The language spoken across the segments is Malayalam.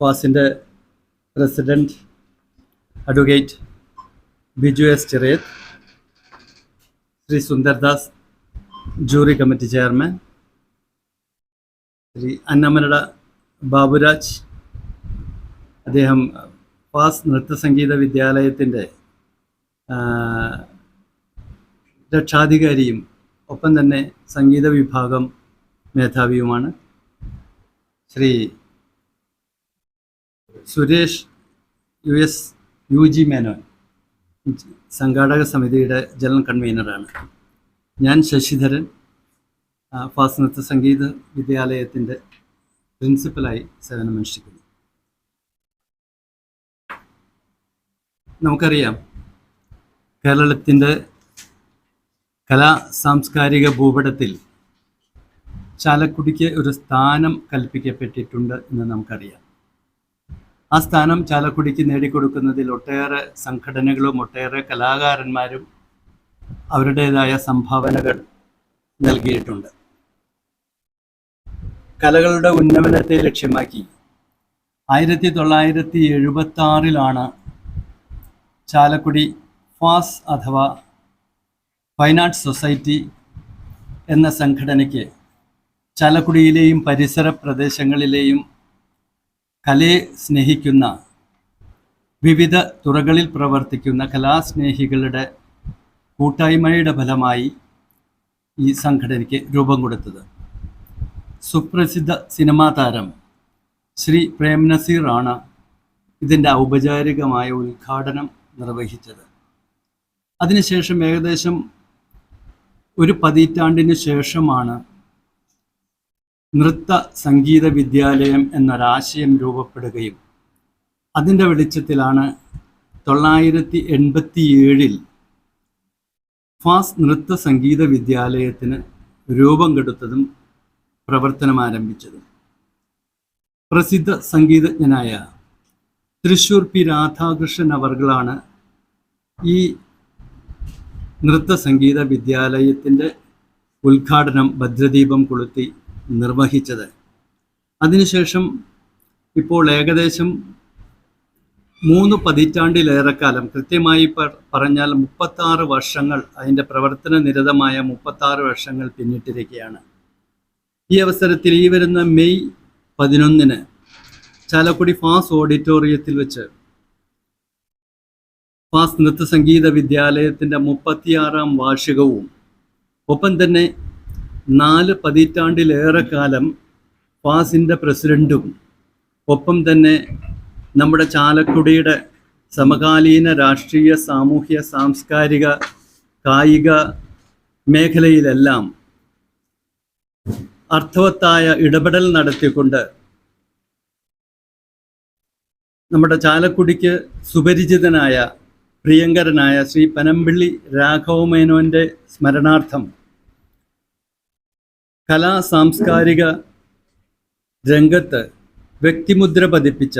ഫാസിന്റെ president advocate Biju S Chirayath Shri Sundardas jury committee chairman Shri Annamanada Baburaj. അദ്ദേഹം ഫാസ് നൃത്തസംഗീത വിദ്യാലയത്തിന്റെ രക്ഷാധികാരിയും ഒപ്പം തന്നെ സംഗീത വിഭാഗം മേധാവിയുമാണ്. Shri Suresh U S U G Menon സംഘാടക സമിതിയുടെ ജനറൽ കൺവീനറാണ്. ഞാൻ ശശിധരൻ ഫാസ്നത്ത് സംഗീത വിദ്യാലയത്തിന്റെ പ്രിൻസിപ്പലായി സേവനമനുഷ്ഠിക്കുന്നു. നമുക്കറിയാം കേരളത്തിന്റെ കലാ സാംസ്കാരിക ഭൂപടത്തിൽ ചാലക്കുടിക്ക് ഒരു സ്ഥാനം കൽപ്പിക്കപ്പെട്ടിട്ടുണ്ട് എന്ന് നമുക്കറിയാം. ആ സ്ഥാനം ചാലക്കുടിക്ക് നേടിക്കൊടുക്കുന്നതിൽ ഒട്ടേറെ സംഘടനകളും ഒട്ടേറെ കലാകാരന്മാരും അവരുടേതായ സംഭാവനകൾ നൽകിയിട്ടുണ്ട്. കലകളുടെ ഉന്നമനത്തെ ലക്ഷ്യമാക്കി ആയിരത്തി തൊള്ളായിരത്തി എഴുപത്തി ആറിലാണ് ചാലക്കുടി ഫാസ് അഥവാ ഫൈൻ ആർട്സ് സൊസൈറ്റി എന്ന സംഘടനയ്ക്ക് ചാലക്കുടിയിലെയും പരിസര പ്രദേശങ്ങളിലെയും കലയെ സ്നേഹിക്കുന്ന വിവിധ തുറകളിൽ പ്രവർത്തിക്കുന്ന കലാസ്നേഹികളുടെ കൂട്ടായ്മയുടെ ഫലമായി ഈ സംഘടനയ്ക്ക് രൂപം കൊടുത്തത്. സുപ്രസിദ്ധ സിനിമാ താരം ശ്രീ പ്രേം നസീർ ആണ് ഇതിന്റെ ഔപചാരികമായ ഉദ്ഘാടനം നിർവഹിച്ചത്. അതിനുശേഷം ഏകദേശം ഒരു പതിറ്റാണ്ടിന് ശേഷമാണ് നൃത്ത സംഗീത വിദ്യാലയം എന്നൊരാശയം രൂപപ്പെടുകയും അതിന്റെ വെളിച്ചത്തിലാണ് തൊള്ളായിരത്തി എൺപത്തി ഏഴിൽ ഫാസ് നൃത്ത സംഗീത വിദ്യാലയത്തിന് രൂപം കെടുത്തതും പ്രവർത്തനം ആരംഭിച്ചതും. പ്രസിദ്ധ സംഗീതജ്ഞനായ തൃശൂർ പി രാധാകൃഷ്ണൻ അവർകളാണ് ഈ നൃത്ത സംഗീത വിദ്യാലയത്തിന്റെ ഉദ്ഘാടനം ഭദ്രദീപം കൊളുത്തി നിർവഹിച്ചത്. അതിനുശേഷം ഇപ്പോൾ ഏകദേശം മൂന്ന് പതിറ്റാണ്ടിലേറെക്കാലം കൃത്യമായി പറഞ്ഞാൽ മുപ്പത്താറ് വർഷങ്ങൾ അതിന്റെ പ്രവർത്തന നിരതമായ മുപ്പത്താറ് വർഷങ്ങൾ പിന്നിട്ടിരിക്കുകയാണ്. ഈ അവസരത്തിൽ ഈ വരുന്ന മെയ് പതിനൊന്നിന് ചാലക്കുടി ഫാസ് ഓഡിറ്റോറിയത്തിൽ വെച്ച് ഫാസ് നൃത്ത സംഗീത വിദ്യാലയത്തിന്റെ മുപ്പത്തിയാറാം വാർഷികവും ഒപ്പം തന്നെ നാല് പതിറ്റാണ്ടിലേറെ കാലം ഫാസിന്റെ പ്രസിഡന്റും ഒപ്പം തന്നെ നമ്മുടെ ചാലക്കുടിയുടെ സമകാലീന രാഷ്ട്രീയ സാമൂഹ്യ സാംസ്കാരിക കായിക മേഖലയിലെല്ലാം അർത്ഥവത്തായ ഇടപെടൽ നടത്തിക്കൊണ്ട് നമ്മുടെ ചാലക്കുടിക്ക് സുപരിചിതനായ പ്രിയങ്കരനായ ശ്രീ പനമ്പിള്ളി രാഘവമേനോന്റെ സ്മരണാർത്ഥം കലാ സാംസ്കാരിക രംഗത്ത് വ്യക്തിമുദ്ര പതിപ്പിച്ച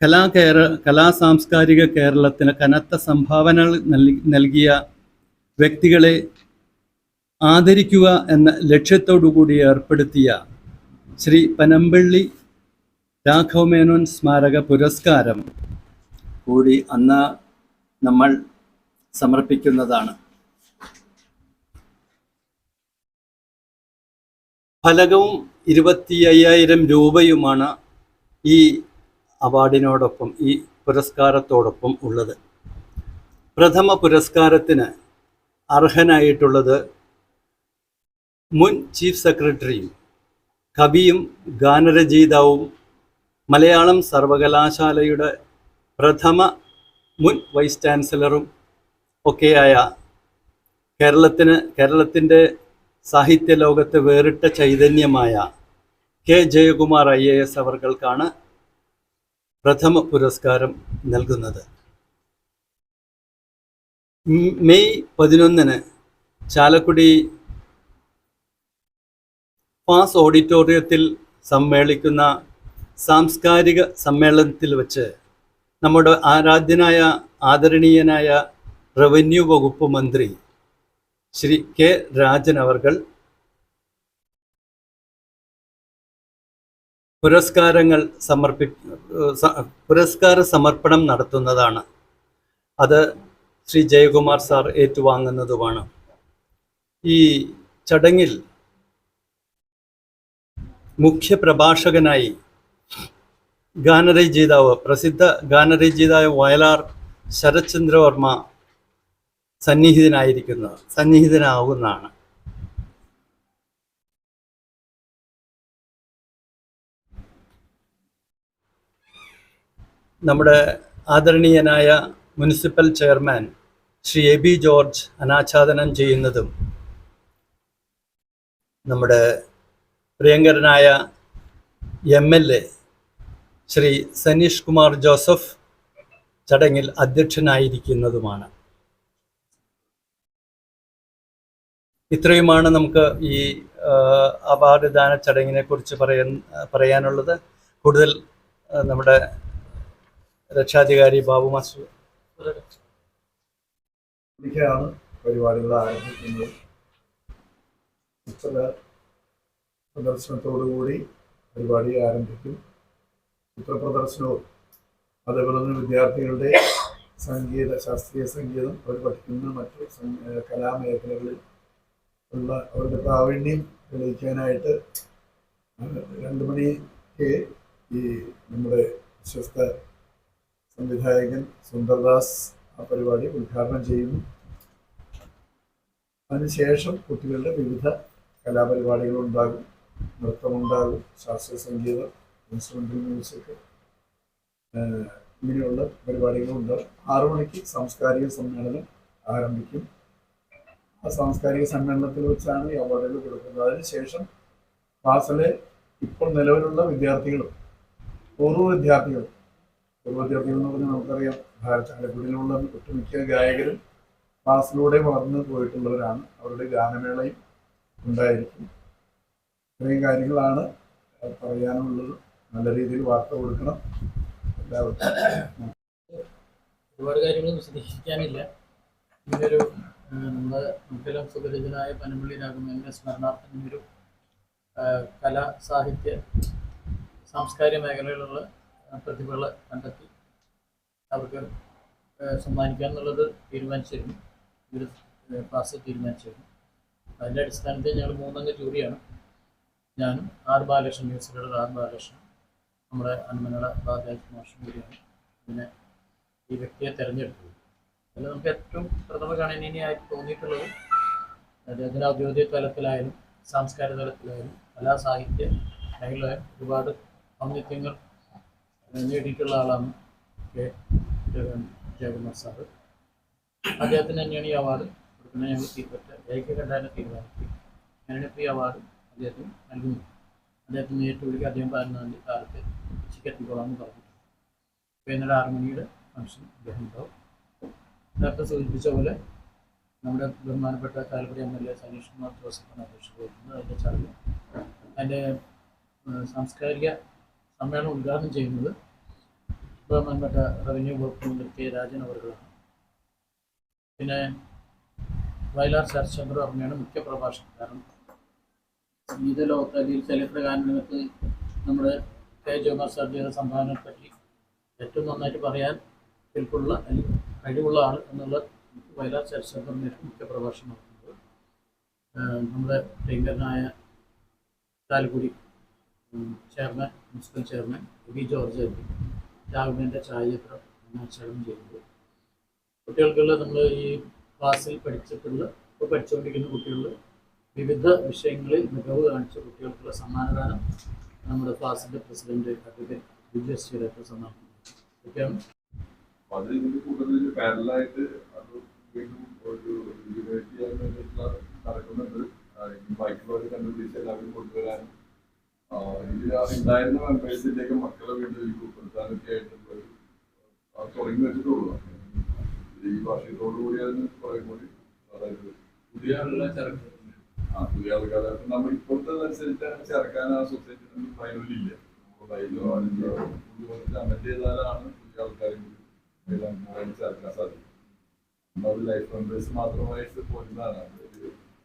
കലാ കേര കലാ സാംസ്കാരിക കേരളത്തിന് കനത്ത സംഭാവനകൾ നൽകി- നൽകിയ വ്യക്തികളെ ആദരിക്കുക എന്ന ലക്ഷ്യത്തോടുകൂടി ഏർപ്പെടുത്തിയ ശ്രീ പനമ്പള്ളി രാഘവമേനോൻ സ്മാരക പുരസ്കാരം കൂടി അന്ന് നമ്മൾ സമർപ്പിക്കുന്നതാണ്. ഫലകവും ഇരുപത്തി അയ്യായിരം രൂപയുമാണ് ഈ അവാർഡിനോടൊപ്പം ഈ പുരസ്കാരത്തോടൊപ്പം ഉള്ളത്. പ്രഥമ പുരസ്കാരത്തിന് അർഹനായിട്ടുള്ളത് മുൻ ചീഫ് സെക്രട്ടറിയും കവിയും ഗാനരചയിതാവും മലയാളം സർവകലാശാലയുടെ പ്രഥമ മുൻ വൈസ് ചാൻസലറും ഒക്കെയായ കേരളത്തിന് കേരളത്തിന്റെ സാഹിത്യ ലോകത്തെ വേറിട്ട ചൈതന്യമായ K Jayakumar I A S അവർക്കാണ് പ്രഥമ പുരസ്കാരം നൽകുന്നത്. മെയ് പതിനൊന്നിന് ചാലക്കുടി പാസ് ഓഡിറ്റോറിയത്തിൽ സമ്മേളിക്കുന്ന സാംസ്കാരിക സമ്മേളനത്തിൽ വച്ച് നമ്മുടെ ആരാധ്യനായ ആദരണീയനായ റവന്യൂ വകുപ്പ് മന്ത്രി ശ്രീ കെ രാജൻ അവർകൾ പുരസ്കാരങ്ങൾ സമർപ്പി പുരസ്കാര സമർപ്പണം നടത്തുന്നതാണ്. അത് ശ്രീ ജയകുമാർ സാർ ഏറ്റുവാങ്ങുന്നതുമാണ്. ഈ ചടങ്ങിൽ മുഖ്യ പ്രഭാഷകനായി ഗാനരചയിതാവ് പ്രസിദ്ധ ഗാനരചയിതാവ് വയലാർ ശരത്ചന്ദ്രവർമ്മ സന്നിഹിതനായിരിക്കുന്ന സന്നിഹിതനാവുന്നതാണ്. നമ്മുടെ ആദരണീയനായ municipal chairman Shri A B George അനാച്ഛാദനം ചെയ്യുന്നതും നമ്മുടെ പ്രിയങ്കരനായ M L A Shri Saneesh Kumar Joseph ചടങ്ങിൽ അധ്യക്ഷനായിരിക്കുന്നതുമാണ്. ഇത്രയുമാണ് നമുക്ക് ഈ അവാർഡ് ദാന ചടങ്ങിനെ കുറിച്ച് പറയാൻ പറയാനുള്ളത്. കൂടുതൽ നമ്മുടെ രക്ഷാധികാരി ബാബു മാസ്റ്റർ ഒരിക്കലാണ് പരിപാടികൾ ആരംഭിക്കുന്നത്. ചിത്ര പ്രദർശനത്തോടുകൂടി പരിപാടി ആരംഭിക്കും. ചിത്ര പ്രദർശനവും അതേപോലെ തന്നെ വിദ്യാർത്ഥികളുടെ സംഗീത ശാസ്ത്രീയ സംഗീതം അവർ പഠിക്കുന്ന മറ്റ് കലാമേഖലകളിൽ ഉള്ള അവരുടെ പ്രാവീണ്യം തെളിയിക്കാനായിട്ട് രണ്ടു മണിക്ക് ഈ നമ്മുടെ വിശ്വസ്ത സംവിധായകൻ സുന്ദർദാസ് ആ പരിപാടി ഉദ്ഘാടനം ചെയ്യുന്നു. അതിനുശേഷം കുട്ടികളുടെ വിവിധ കലാപരിപാടികളുണ്ടാകും. നൃത്തമുണ്ടാകും ശാസ്ത്രീയ സംഗീതം ഇൻസ്ട്രുമെന്റൽ മ്യൂസിക് ഇങ്ങനെയുള്ള പരിപാടികളുണ്ടാകും. ആറു മണിക്ക് സാംസ്കാരിക സമ്മേളനം ആരംഭിക്കും. സാംസ്കാരിക സമ്മേളനത്തിൽ വെച്ചാണ് ഈ അവാർഡുകൾ കൊടുക്കുന്നത്. അതിനുശേഷം ക്ലാസ്സിലെ ഇപ്പോൾ നിലവിലുള്ള വിദ്യാർത്ഥികളും പൂർവ വിദ്യാർത്ഥികളും പൂർവ വിദ്യാർത്ഥികൾ എന്ന് പറഞ്ഞാൽ നമുക്കറിയാം ഭാരത ചാലക്കുടിയിലുള്ള ഒട്ടുമിക്ക ഗായകരും ക്ലാസ്സിലൂടെ വളർന്നു പോയിട്ടുള്ളവരാണ്. അവരുടെ ഗാനമേളയും ഉണ്ടായിരിക്കും. ഇത്രയും കാര്യങ്ങളാണ് പറയാനുള്ളത്. നല്ല രീതിയിൽ വാർത്ത കൊടുക്കണം. എല്ലാവർക്കും ഒരുപാട് കാര്യങ്ങൾ വിശദീകരിക്കാനില്ല. ഇങ്ങനൊരു നമ്മുടെ മുഖ്യലം സുപരിചിതനായ പനമ്പള്ളി രാഘവന്റെ സ്മരണാർത്ഥം ഒരു കലാ സാഹിത്യ സാംസ്കാരിക മേഖലയിലുള്ള പ്രതിഭകളെ കണ്ടെത്തി അവർക്ക് സമ്മാനിക്കുക എന്നുള്ളത് തീരുമാനിച്ചിരുന്നു. ഇവർ ക്ലാസ് തീരുമാനിച്ചിരുന്നു. അതിന്റെ അടിസ്ഥാനത്തിൽ ഞങ്ങൾ മൂന്നംഗ ജൂറിയാണ്. ഞാനും ആർ ബാലകൃഷ്ണൻ മ്യൂസിക്കുകളുടെ ആർ ബാലകൃഷ്ണൻ നമ്മുടെ അന്മനട ബാലരാജ് മാഷും കൂടിയാണ് പിന്നെ ഈ വ്യക്തിയെ തിരഞ്ഞെടുത്തത്. അതിൽ നമുക്ക് ഏറ്റവും പ്രഥമ ഗണനീയമായിട്ട് തോന്നിയിട്ടുള്ളത് അദ്ദേഹത്തിന്റെ ഔദ്യോഗിക തലത്തിലായാലും സാംസ്കാരിക തലത്തിലായാലും കലാ സാഹിത്യ മേഖലയിലായാലും ഒരുപാട് ഔന്നിത്യങ്ങൾ നേടിയിട്ടുള്ള ആളാണ് കെ. ജയകുമാർ സാറ് അദ്ദേഹത്തിന് തന്നെയാണ് ഈ അവാർഡ് കൊടുക്കുന്നത്. ഞങ്ങൾ തീപ്പറ്റ ഏകകണ്ഠാനെ തീരുമാനിച്ചു അങ്ങനെയാണ് ഇപ്പോൾ ഈ അവാർഡ് അദ്ദേഹത്തിന് നൽകുന്നത് അദ്ദേഹത്തിന് നേരിട്ട് വിളിക്കുക അദ്ദേഹം പതിനൊന്നാം തീയതി കാലത്ത് ഉച്ചയ്ക്ക് എത്തിക്കോളാമെന്ന് പറഞ്ഞു വൈകുന്നേരം ആറ് മണിയുടെ ഫംഗ്ഷൻ അദ്ദേഹം ഉണ്ടാവും. നേരത്തെ സൂചിപ്പിച്ച പോലെ നമ്മുടെ ബഹുമാനപ്പെട്ട താല്പര്യം M L A Saneesh Kumar ജോസഫാണ് അപേക്ഷിച്ച് പോയിരുന്നത് അതിന്റെ ചടങ്ങ് അതിന്റെ സാംസ്കാരിക സമ്മേളനം ഉദ്ഘാടനം ചെയ്യുന്നത് ബഹുമാനപ്പെട്ട റവന്യൂ വകുപ്പ് മന്ത്രി കെ രാജൻ അവർകളാണ് പിന്നെ വയലാർ ശരത്ചന്ദ്ര വർമ്മയാണ് മുഖ്യ പ്രഭാഷണം കാരണം സംഗീത ലോകത്ത് അല്ലെങ്കിൽ ചരിത്രകാരനകത്ത് നമ്മുടെ കെ ജോമാർ സാർ ചെയ്ത ഏറ്റവും നന്നായിട്ട് പറയാൻ കെൽപ്പുള്ള അല്ലെങ്കിൽ കഴിവുള്ള ആൾ എന്നുള്ള വയലാർ ചരിത്രത്തിന് മുഖ്യ പ്രഭാഷണം നടത്തുന്നത്. നമ്മുടെ പ്രിയങ്കരനായ Chalakudy chairman municipal chairman V George രാഘവന്റെ ഛായാചിത്രം അനാച്ഛാദനം ചെയ്യുന്നത്. കുട്ടികൾക്കുള്ള നമ്മൾ ഈ ക്ലാസ്സിൽ പഠിച്ചിട്ടുള്ള ഇപ്പോൾ പഠിച്ചുകൊണ്ടിരിക്കുന്ന കുട്ടികൾ വിവിധ വിഷയങ്ങളിൽ മികവ് കാണിച്ച കുട്ടികൾക്കുള്ള സമ്മാനദാനം നമ്മുടെ ക്ലാസിന്റെ പ്രസിഡന്റ് അഡ്വക്കേറ്റ് വിജയ ശ്രീരത്ന സമ്മാനം ഇതൊക്കെയാണ് അപ്പൊ അത് ഇതിന്റെ കൂട്ടത്തിൽ പാരലായിട്ട് അത് വീണ്ടും ഒരു ചെയ്യാൻ വേണ്ടിയിട്ടുള്ള നടക്കുന്നുണ്ട്. കണ്ടുപിടിച്ച് എല്ലാവരും കൊണ്ടുവരാനും മക്കളെ വീണ്ടും ഇതിൽ ഉൾപ്പെടുത്താനൊക്കെ ആയിട്ടുള്ള ഒരു ആ, തുടങ്ങി വെച്ചിട്ടുള്ളൂ. ഈ വർഷത്തോടു കൂടി അതിന് കുറെ കൂടി അതായത് പുതിയ ആളുകളെ ചേർക്കും ആ പുതിയ ആൾക്കാരെ നമ്മൾ ഇപ്പോഴത്തെ അനുസരിച്ച് ചേർക്കാൻ ആ സൊസൈറ്റി ഫൈനലില്ല ഫൈനലോ അതിന്റെ കമന്റ് ചെയ്താലാണ് പുതിയ ആൾക്കാരെ കൂടി എല്ലാം മോഡൽ ചേർക്കാൻ സാധിക്കും. നമ്മൾ ലൈഫ് മെമ്പേഴ്സ് മാത്രമായിട്ട് പോരുന്നതാണ്. അത്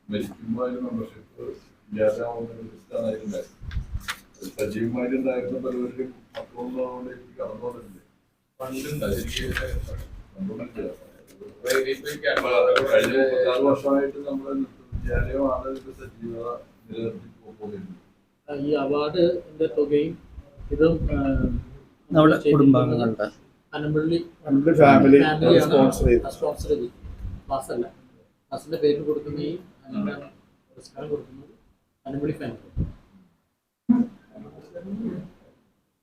മരിക്കുമ്പോൾ അതിന് മെമ്പർഷിപ്പ് സജീവമായിട്ടുണ്ടായിരുന്ന പലവരും കടന്നുകൊണ്ടില്ലേ ഇപ്പൊ ഈ അപ്പൊ കഴിഞ്ഞ മുപ്പത്താറ് വർഷമായിട്ട് നമ്മുടെ വിദ്യാലയമാണ് ഇതിന്റെ സജീവത നിലനിർത്തി പോകുന്നത് ഈ അവാർഡിന്റെ തുകയും ഇതും നമ്മുടെ കുടുംബാംഗങ്ങളുടെ പനമ്പള്ളി നമ്മുടെ ഫാമിലി സ്പോൺസർ സ്പോൺസർ ചെയ്ത്. ക്ലാസ്സല്ല ക്ലാസ്സിന്റെ പേരിൽ കൊടുക്കുന്ന ഈ പുരസ്കാരം കൊടുക്കുന്നത് അനമ്പള്ളി ഫാമിലി